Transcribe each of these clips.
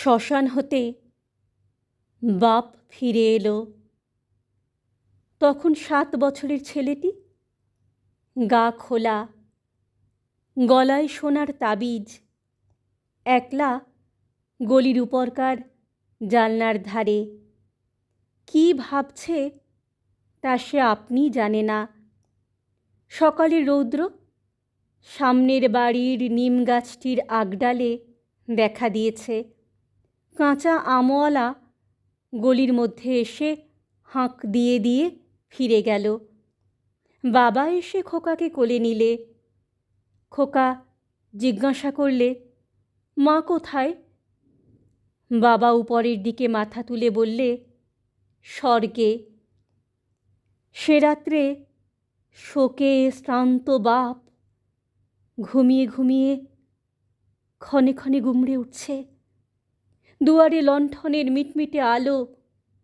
শ্মশান হতে বাপ ফিরে এলো। তখন সাত বছরের ছেলেটি গা খোলা, গলায় সোনার তাবিজ, একলা গলির উপরকার জালনার ধারে। কী ভাবছে তা সে আপনি জানে না। সকালের রৌদ্র সামনের বাড়ির নিম গাছটির আগডালে দেখা দিয়েছে। কাঁচা আমওয়ালা গলির মধ্যে এসে হাঁক দিয়ে দিয়ে ফিরে গেল। বাবা এসে খোকাকে কোলে নিলে। খোকা জিজ্ঞাসা করলে, মা কোথায়? বাবা উপরের দিকে মাথা তুলে বললে, স্বর্গে। সে রাত্রে শোকে শ্রান্ত বাপ ঘুমিয়ে ঘুমিয়ে ক্ষণে ক্ষণে গুমড়ে উঠছে। দুয়ারে লণ্ঠনের মিটমিটে আলো,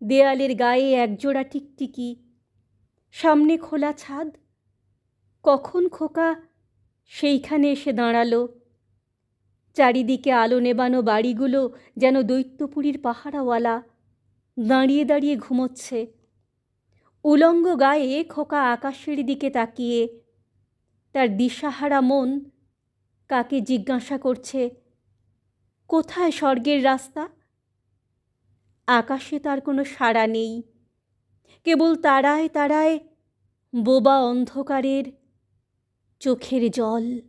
দেয়ালের গায়ে একজোড়া টিকটিকি, সামনে খোলা ছাদ, কখন খোকা সেইখানে এসে দাঁড়াল। চারিদিকে আলো নেবানো বাড়িগুলো যেন দৈত্যপুরীর পাহারাওয়ালা দাঁড়িয়ে দাঁড়িয়ে ঘুমোচ্ছে। উলঙ্গ গায়ে খোকা আকাশের দিকে তাকিয়ে, তার দিশাহারা মন কাকে জিজ্ঞাসা করছে, কোথায় স্বর্গের রাস্তা? আকাশে তার কোনো সাড়া নেই। কেবল তারায় তারায় বোবা অন্ধকারের চোখের জল।